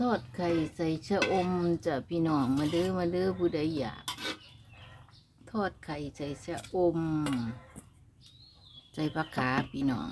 ทอดไข่ใส่ชะอมจะพี่น้องมาเด้อมาเด้อผู้ใดอยาก ทอดไข่ใส่ชะอม ใส่ผักขาพี่น้อง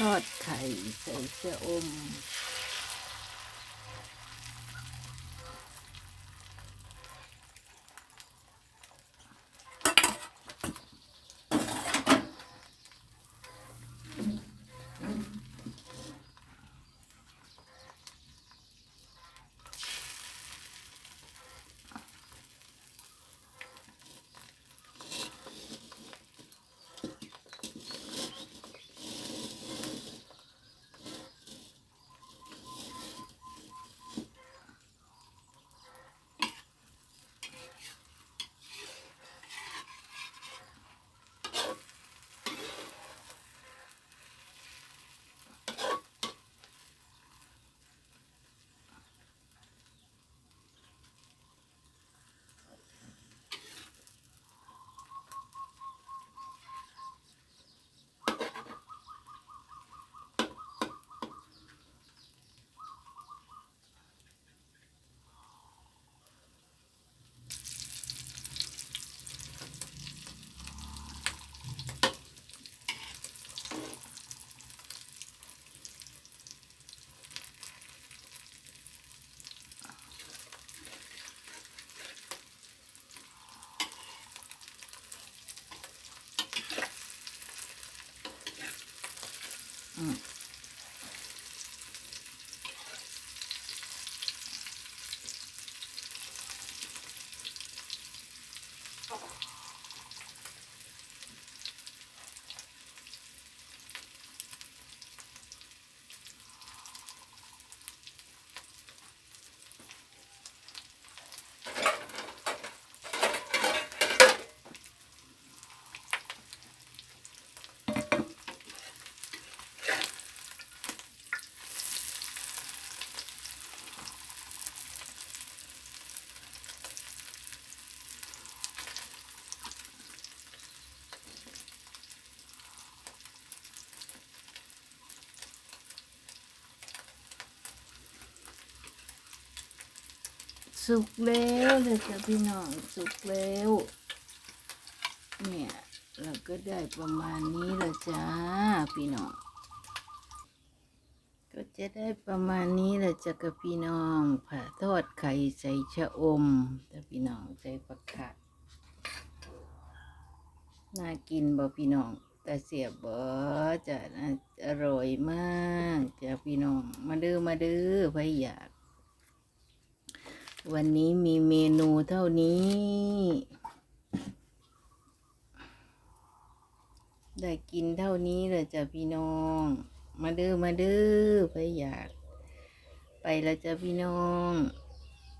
ทอดไข่ใส่เสื้ออม Mm. สุกแล้วเลยจ้ะพี่น้องสุกแล้ว เนี่ยเราก็ได้ประมาณนี้ละจ้าพี่น้อง ก็จะได้ประมาณนี้ละจ้ะกับพี่น้องผ่าทอดไข่ใส่ชะอมแต่พี่น้องใส่ผักขาดน่ากินบ่พี่น้องแต่เสียบบ่จะอร่อยมากจ้ะพี่น้อง มาเด้อมาเด้อใครอยาก วันนี้มีเมนูเท่านี้ ได้กินเท่านี้เลยจ้ะพี่น้อง มาดื้อมาดื้อไปอยาก ไปแล้วจ้ะพี่น้อง